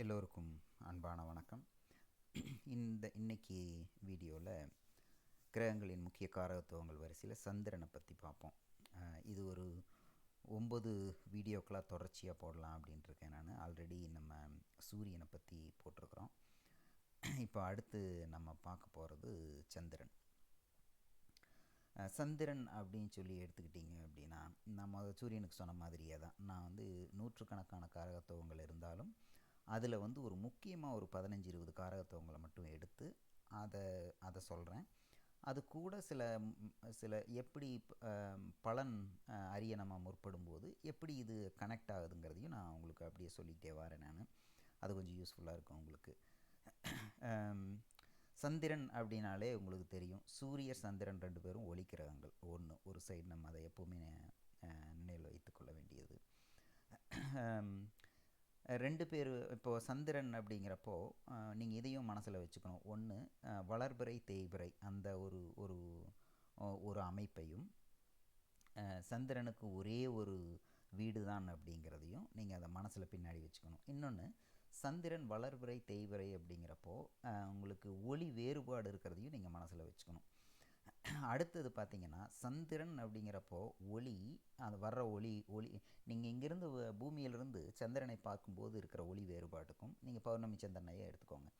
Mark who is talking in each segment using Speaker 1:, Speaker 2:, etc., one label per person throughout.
Speaker 1: எல்லோருக்கும் அன்பான வணக்கம். இந்த இன்னைக்கு வீடியோவில் கிரகங்களின் முக்கிய காரகத்துவங்கள் வரிசையில் சந்திரனை பற்றி பார்ப்போம். இது ஒரு ஒம்பது வீடியோக்களாக தொடர்ச்சியாக போடலாம் அப்படின்ட்டு இருக்கேன் நான். ஆல்ரெடி நம்ம சூரியனை பற்றி போட்டிருக்கிறோம். இப்போ அடுத்து நம்ம பார்க்க போகிறது சந்திரன். சந்திரன் அப்படின்னு சொல்லி எடுத்துக்கிட்டிங்க அப்படின்னா நம்ம சூரியனுக்கு சொன்ன மாதிரியே தான். நான் வந்து நூற்றுக்கணக்கான காரகத்துவங்கள் இருந்தாலும் அதில் வந்து ஒரு முக்கியமாக ஒரு பதினஞ்சு இருபது காரகத்துவங்களை மட்டும் எடுத்து அதை அதை சொல்கிறேன். அது கூட சில சில எப்படி பலன் அறிய நம்ம முற்படும்போது எப்படி இது கனெக்ட் ஆகுதுங்கிறதையும் நான் உங்களுக்கு அப்படியே சொல்லிக்கிட்டே வரேன் நான். அது கொஞ்சம் யூஸ்ஃபுல்லாக இருக்கும் உங்களுக்கு. சந்திரன் அப்படின்னாலே உங்களுக்கு தெரியும். சூரியர் சந்திரன் ரெண்டு பேரும் ஒளிக்கிரகங்கள் ஒன்று ஒரு சைடு நம்ம அதை எப்போவுமே நினைவில் வைத்துக்கொள்ள வேண்டியது. ரெண்டு பேர் இப்போது சந்திரன் அப்படிங்கிறப்போ நீங்கள் இதையும் மனசில் வச்சுக்கணும். ஒன்று வளர்பிறை தேய்பிறை அந்த ஒரு ஒரு ஒரு அமைப்பையும் சந்திரனுக்கு ஒரே ஒரு வீடு தான் அப்படிங்கிறதையும் நீங்கள் அதை மனசில் பின்னாடி வச்சுக்கணும். இன்னொன்று சந்திரன் வளர்பிறை தேய்பிறை அப்படிங்கிறப்போ உங்களுக்கு ஒளி வேறுபாடு இருக்கிறதையும் நீங்கள் மனசில் வச்சுக்கணும். அடுத்தது பார்த்தீங்கன்னா சந்திரன் அப்படிங்கிறப்போ ஒளி அது வர்ற ஒளி ஒளி நீங்கள் இங்கேருந்து வ- பூமியிலிருந்து சந்திரனை பார்க்கும்போது இருக்கிற ஒளி வேறுபாட்டுக்கும் நீங்கள் பௌர்ணமி சந்திரனையே எடுத்துக்கோங்க.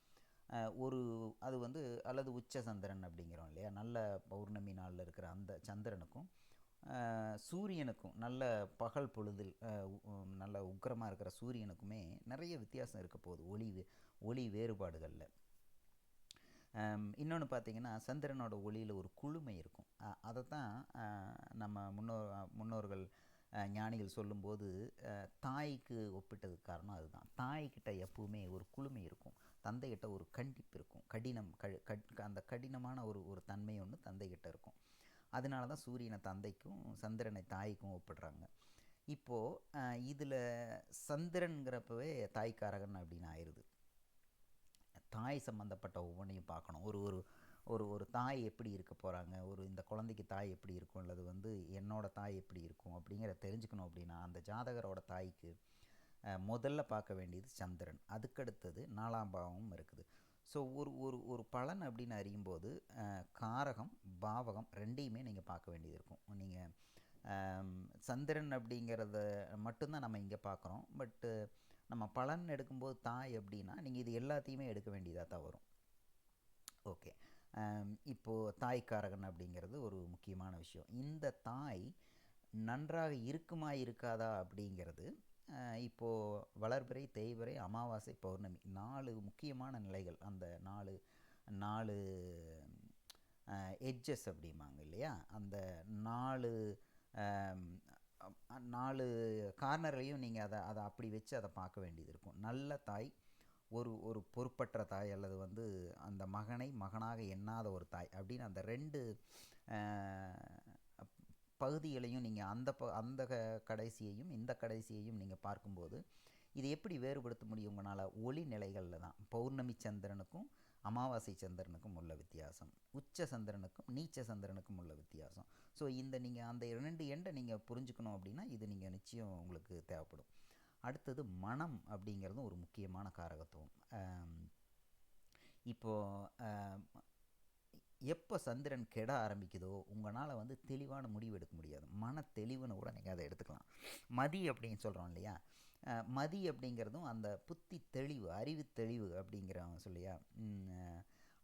Speaker 1: ஒரு அது வந்து அல்லது உச்ச சந்திரன் அப்படிங்கிறோம் இல்லையா? நல்ல பௌர்ணமி நாளில் இருக்கிற அந்த சந்திரனுக்கும் சூரியனுக்கும் நல்ல பகல் பொழுதில் நல்ல உக்கிரமாக இருக்கிற சூரியனுக்குமே நிறைய வித்தியாசம் இருக்க போகுது ஒளி ஒளி வேறுபாடுகளில். இன்னொன்று பார்த்தீங்கன்னா சந்திரனோட ஒளியில் ஒரு குழுமை இருக்கும். அதை தான் நம்ம முன்னோர் முன்னோர்கள் ஞானிகள் சொல்லும்போது தாய்க்கு ஒப்பிட்டதுக்கு காரணம் அதுதான். தாய்கிட்ட எப்பவுமே ஒரு குழுமை இருக்கும். தந்தைகிட்ட ஒரு கண்டிப்பு இருக்கும். கடினம் க கட்- அந்த கடினமான ஒரு ஒரு தன்மை ஒன்று தந்தைகிட்ட இருக்கும். அதனால தான் சூரியனை தந்தைக்கும் சந்திரனை தாய்க்கும் ஒப்பிடுறாங்க. இப்போது இதில் சந்திரன்கிறப்பவே தாய்க்காரகன் அப்படின்னு ஆயிடுது தாய் சம்மந்தப்பட்ட ஒவ்வொன்றையும் பார்க்கணும். ஒரு ஒரு ஒரு ஒரு தாய் எப்படி இருக்க போகிறாங்க ஒரு இந்த குழந்தைக்கு தாய் எப்படி இருக்கும்? அல்லது வந்து என்னோட தாய் எப்படி இருக்கும்? அப்படிங்கிற தெரிஞ்சுக்கணும் அப்படின்னா அந்த ஜாதகரோட தாய்க்கு முதல்ல பார்க்க வேண்டியது சந்திரன். அதுக்கடுத்தது நாலாம் பாவமும் இருக்குது. ஸோ ஒரு ஒரு ஒரு பலன் அப்படின்னு அறியும்போது காரகம் பாவகம் ரெண்டையுமே நீங்கள் பார்க்க வேண்டியது இருக்கும். நீங்கள் சந்திரன் அப்படிங்கிறத மட்டும்தான் நம்ம இங்கே பார்க்குறோம். பட்டு நம்ம பலன் எடுக்கும்போது தாய் அப்படின்னா நீங்கள் இது எல்லாத்தையுமே எடுக்க வேண்டியதாக தான் வரும். ஓகே. இப்போது தாய்க்காரகன் அப்படிங்கிறது ஒரு முக்கியமான விஷயம். இந்த தாய் நன்றாக இருக்குமா இருக்காதா அப்படிங்கிறது இப்போது வளர்பிறை தேய்பிறை அமாவாசை பௌர்ணமி நாலு முக்கியமான நிலைகள். அந்த நாலு நாலு எட்ஜஸ் அப்படிம்பாங்க இல்லையா? அந்த நாலு நாலு கார்னர்லையும் நீங்கள் அதை அதை அப்படி வச்சு அதை பார்க்க வேண்டியது இருக்கும். நல்ல தாய் ஒரு ஒரு பொறுப்பற்ற தாய் அல்லது வந்து அந்த மகனை மகனாக எண்ணாத ஒரு தாய் அப்படின்னு அந்த ரெண்டு பகுதிகளையும் நீங்கள் அந்த ப அந்த க- கடைசியையும் இந்த கடைசியையும் நீங்கள் பார்க்கும்போது இது எப்படி வேறுபடுத்த முடியும் உங்களால்? ஒளி நிலைகளில் தான். பௌர்ணமி சந்திரனுக்கும் அமாவாசை சந்திரனுக்கும் உள்ள வித்தியாசம் உச்ச சந்திரனுக்கும் நீச்ச சந்திரனுக்கும் உள்ள வித்தியாசம். ஸோ இந்த நீங்கள் அந்த ரெண்டு எண்டை நீங்கள் புரிஞ்சுக்கணும் அப்படின்னா இது நீங்கள் நிச்சயம் உங்களுக்கு தேவைப்படும். அடுத்தது மனம் அப்படிங்கிறதும் ஒரு முக்கியமான காரகத்துவம். இப்போது எப்போ சந்திரன் கெட ஆரம்பிக்குதோ உங்களால் வந்து தெளிவான முடிவு எடுக்க முடியாது. மன தெளிவுன்னு கூட நீங்கள் அதை எடுத்துக்கலாம். மதி அப்படின்னு சொல்கிறோம் இல்லையா? மதி அப்படிங்கிறதும் அந்த புத்தி தெளிவு அறிவு தெளிவு அப்படிங்கிறவங்க சொல்லியா?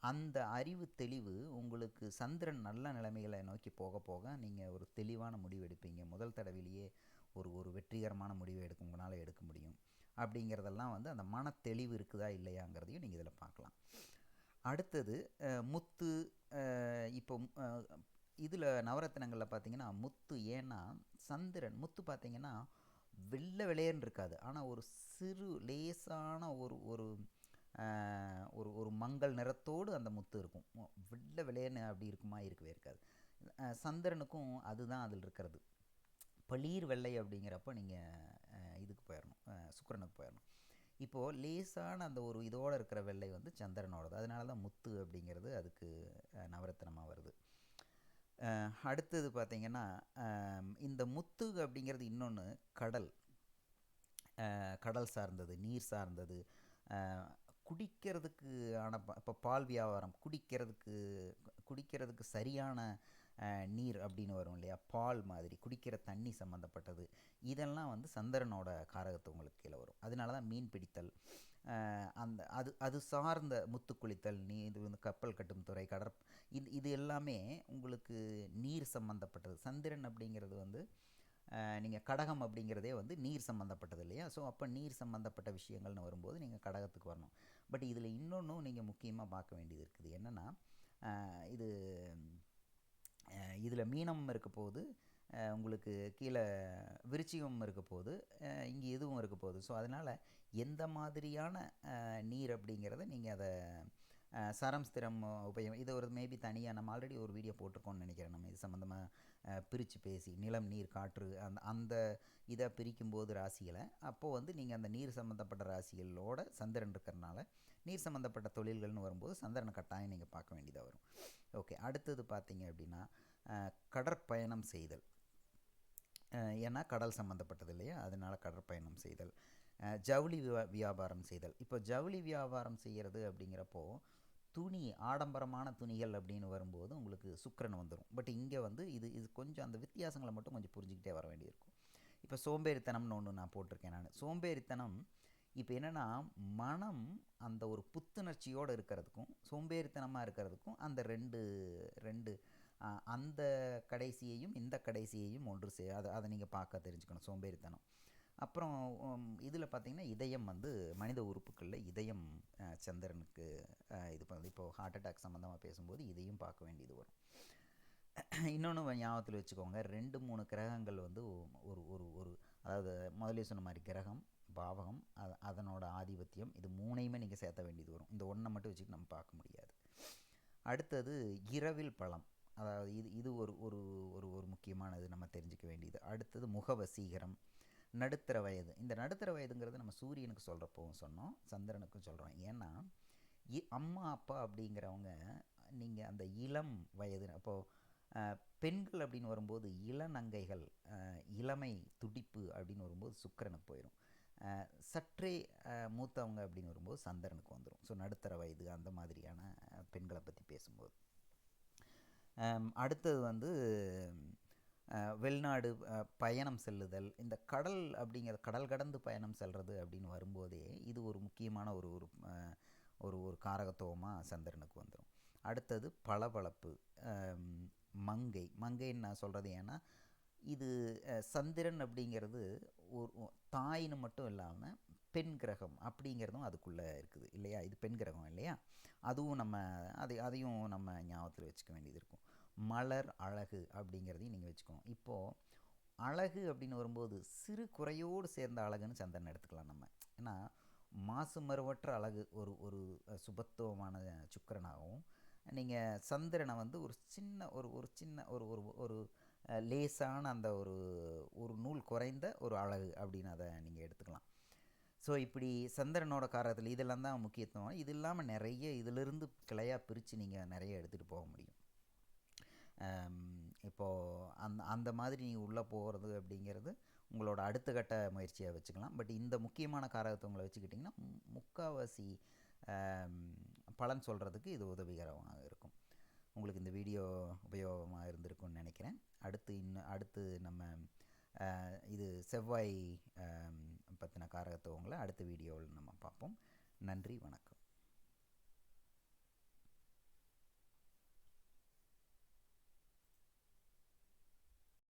Speaker 1: அந்த அறிவு தெளிவு உங்களுக்கு சந்திரன் நல்ல நிலைமைகளை நோக்கி போக போக நீங்கள் ஒரு தெளிவான முடிவு எடுப்பீங்க. முதல் தடவையிலேயே ஒரு ஒரு வெற்றிகரமான முடிவை எடுக்க உங்களால் எடுக்க முடியும். அப்படிங்கிறதெல்லாம் வந்து அந்த மன தெளிவு இருக்குதா இல்லையாங்கிறதையும் நீங்கள் இதில் பார்க்கலாம். அடுத்தது முத்து இப்போ இதில் நவரத்தினங்களில் பார்த்தீங்கன்னா முத்து ஏன்னா சந்திரன் முத்து பார்த்தீங்கன்னா வெள்ளை வெளையன்னு இருக்காது. ஆனால் ஒரு சிறு லேசான ஒரு ஒரு ஒரு ஒரு மங்கள் நிறத்தோடு அந்த முத்து இருக்கும். வெள்ளை வெளையன்னு அப்படி இருக்குமா? இருக்கவே இருக்காது. சந்திரனுக்கும் அதுதான் அதில் இருக்கிறது. பளீர் வெள்ளை அப்படிங்கிறப்ப நீங்கள் இதுக்கு போயிடணும் சுக்கரனுக்கு போயிடணும் இப்போது லேசான அந்த ஒரு இதோடு இருக்கிற வெள்ளை வந்து சந்திரனோடது. அதனால தான் முத்து அப்படிங்கிறது அதுக்கு நவரத்தனமாக நவரத்தினமாக வருது. அடுத்தது பார்த்திங்கன்னா இந்த முத்து அப்படிங்கிறது இன்னொன்று கடல். கடல் சார்ந்தது நீர் சார்ந்தது. குடிக்கிறதுக்கு ஆன இப்போ பால் வியாபாரம் குடிக்கிறதுக்கு குடிக்கிறதுக்கு சரியான நீர் அப்படின்னு வரும் இல்லையா? பால் மாதிரி குடிக்கிற தண்ணி சம்மந்தப்பட்டது இதெல்லாம் வந்து சந்திரனோட காரகத்துவங்களுக்கு கீழே வரும். அதனால தான் மீன் பிடித்தல் அந்த அது அது சார்ந்த முத்து குளித்தல் நீ இது வந்து கப்பல் கட்டும் துறை கடற் இது இது எல்லாமே உங்களுக்கு நீர் சம்மந்தப்பட்டது சந்திரன் அப்படிங்கிறது வந்து நீங்கள் கடகம் அப்படிங்கிறதே வந்து நீர் சம்மந்தப்பட்டது இல்லையா? ஸோ அப்போ நீர் சம்மந்தப்பட்ட விஷயங்கள்னு வரும்போது நீங்கள் கடகத்துக்கு வரணும். பட் இதில் இன்னொன்றும் நீங்கள் முக்கியமாக பார்க்க வேண்டியது இருக்குது. என்னென்னா இது இதில் மீனம் இருக்க போது உங்களுக்கு கீழே விருச்சிகம் இருக்க போது இங்கே இதுவும் இருக்க போகுது. ஸோ அதனால் எந்த மாதிரியான நீர் அப்படிங்கிறத நீங்கள் அதை சரம் ஸ்திரம் உபயோகம் இது ஒரு மேபி தனியாக நம்ம ஆல்ரெடி ஒரு வீடியோ போட்டிருக்கோம்னு நினைக்கிறேன் நம்ம. இது சம்மந்தமாக பிரித்து பேசி நிலம் நீர் காற்று அந்த அந்த இதை பிரிக்கும்போது ராசிகளை அப்போது வந்து நீங்கள் அந்த நீர் சம்மந்தப்பட்ட ராசிகளோட சந்திரன் இருக்கிறனால நீர் சம்மந்தப்பட்ட தொழில்கள்னு வரும்போது சந்திரனை கட்டாயம் நீங்கள் பார்க்க வேண்டியதாக வரும். ஓகே அடுத்தது பார்த்தீங்க அப்படின்னா கடற்பயணம் செய்தல். ஏன்னா கடல் சம்மந்தப்பட்டது இல்லையா? அதனால் கடற்பயணம் செய்தல். ஜவுளி வியா- வியாபாரம் செய்தல். இப்போ ஜவுளி வியாபாரம் செய்கிறது அப்படிங்கிறப்போ துணி ஆடம்பரமான துணிகள் அப்படின்னு வரும்போது உங்களுக்கு சுக்கிரன் வந்துடும் பட் இங்கே வந்து இது இது கொஞ்சம் அந்த வித்தியாசங்களை மட்டும் கொஞ்சம் புரிஞ்சுக்கிட்டே வர வேண்டியிருக்கும். இப்போ சோம்பேறித்தனம்னு ஒன்று நான் போட்டிருக்கேன் நான். சோம்பேறித்தனம் இப்போ என்னென்னா மனம் அந்த ஒரு புத்துணர்ச்சியோடு இருக்கிறதுக்கும் சோம்பேறித்தனமாக இருக்கிறதுக்கும் அந்த ரெண்டு ரெண்டு அந்த கடைசியையும் இந்த கடைசியையும் ஒன்று சே அதை அதை நீங்கள் பார்க்க தெரிஞ்சுக்கணும் சோம்பேறித்தனம். அப்புறம் இதில் பார்த்தீங்கன்னா இதயம் வந்து மனித உறுப்புகளில் இதயம் சந்திரனுக்கு இது பண்ணது. இப்போது ஹார்ட் அட்டாக் சம்மந்தமாக பேசும்போது இதையும் பார்க்க வேண்டியது வரும். இன்னொன்று ஞாபகத்தில் வச்சுக்கோங்க. ரெண்டு மூணு கிரகங்கள் வந்து ஒரு ஒரு ஒரு அதாவது முதலே சொன்ன மாதிரி கிரகம் பாவகம் அது அதனோட ஆதிபத்தியம் இது மூணையுமே நீங்கள் சேர்த்த வேண்டியது வரும். இந்த ஒன்றை மட்டும் வச்சுட்டு நம்ம பார்க்க முடியாது. அடுத்தது இரவில் பழம். அதாவது இது இது ஒரு ஒரு ஒரு ஒரு முக்கியமானது நம்ம தெரிஞ்சுக்க வேண்டியது. அடுத்தது முகவசீகரம் நடுத்தர வயது. இந்த நடுத்தர வயதுங்கிறது நம்ம சூரியனுக்கு சொல்கிறப்பவும் சொன்னோம் சந்திரனுக்கும் சொல்கிறோம் ஏன்னா இ- அம்மா அப்பா அப்படிங்கிறவங்க நீங்கள் அந்த இளம் வயது அப்போது பெண்கள் அப்படின்னு வரும்போது இளநங்கைகள் இளமை துடிப்பு அப்படின்னு வரும்போது சுக்கிரனுக்கு போயிடும் சற்றே மூத்தவங்க அப்படின்னு வரும்போது சந்திரனுக்கு வந்துடும் ஸோ நடுத்தர வயது அந்த மாதிரியான பெண்களை பற்றி பேசும்போது. அடுத்தது வந்து வெளிநாடு பயணம் செல்லுதல். இந்த கடல் அப்படிங்கிற கடல் கடந்து பயணம் செல்வது அப்படின்னு வரும்போதே இது ஒரு முக்கியமான ஒரு ஒரு ஒரு ஒரு காரகத்துவமாக சந்திரனுக்கு வந்துடும் அடுத்தது பளபளப்பு மங்கை. மங்கைன்னு நான் சொல்கிறது ஏன்னா இது சந்திரன் அப்படிங்கிறது ஒரு தாயின்னு மட்டும் இல்லாமல் பெண் கிரகம் அப்படிங்கிறதும் அதுக்குள்ளே இருக்குது. இல்லையா? இது பெண் கிரகம் இல்லையா? அதுவும் நம்ம அதை அதையும் நம்ம ஞாபகத்தில் வச்சுக்க வேண்டியது இருக்கும். மலர் அழகு அப்படிங்கிறதையும் நீங்கள் வச்சுக்கணும். இப்போது அழகு அப்படின்னு வரும்போது சிறு குறையோடு சேர்ந்த அழகுன்னு சந்திரன் எடுத்துக்கலாம் நம்ம. ஏன்னா மாசு மறுவற்ற அழகு ஒரு ஒரு சுபத்துவமான சுக்கரனாகவும் நீங்கள் சந்திரனை வந்து ஒரு சின்ன ஒரு ஒரு சின்ன ஒரு ஒரு ஒரு லேசான அந்த ஒரு ஒரு நூல் குறைந்த ஒரு அழகு அப்படின்னு அதை நீங்கள் எடுத்துக்கலாம். ஸோ இப்படி சந்திரனோட காரகத்தில் இதெல்லாம் தான் முக்கியத்துவம். இது இல்லாமல் நிறைய இதிலிருந்து கிளையாக பிரித்து நீங்கள் நிறைய எடுத்துகிட்டு போக முடியும். இப்போது அந் அந்த மாதிரி நீங்கள் உள்ளே போகிறது அப்படிங்கிறது உங்களோட அடுத்த கட்ட முயற்சியாக வச்சுக்கலாம். பட் இந்த முக்கியமான காரகத்துவங்களை வச்சுக்கிட்டிங்கன்னா முக்கால்வாசி பலன் சொல்கிறதுக்கு இது உதவிகரமாக இருக்கும். உங்களுக்கு இந்த வீடியோ உபயோகமாக இருந்திருக்கும்னு நினைக்கிறேன். அடுத்து இன்னும் அடுத்து நம்ம இது செவ்வாய் பற்றின காரகத்துவங்களை அடுத்த வீடியோவில் நம்ம பார்ப்போம். நன்றி வணக்கம்.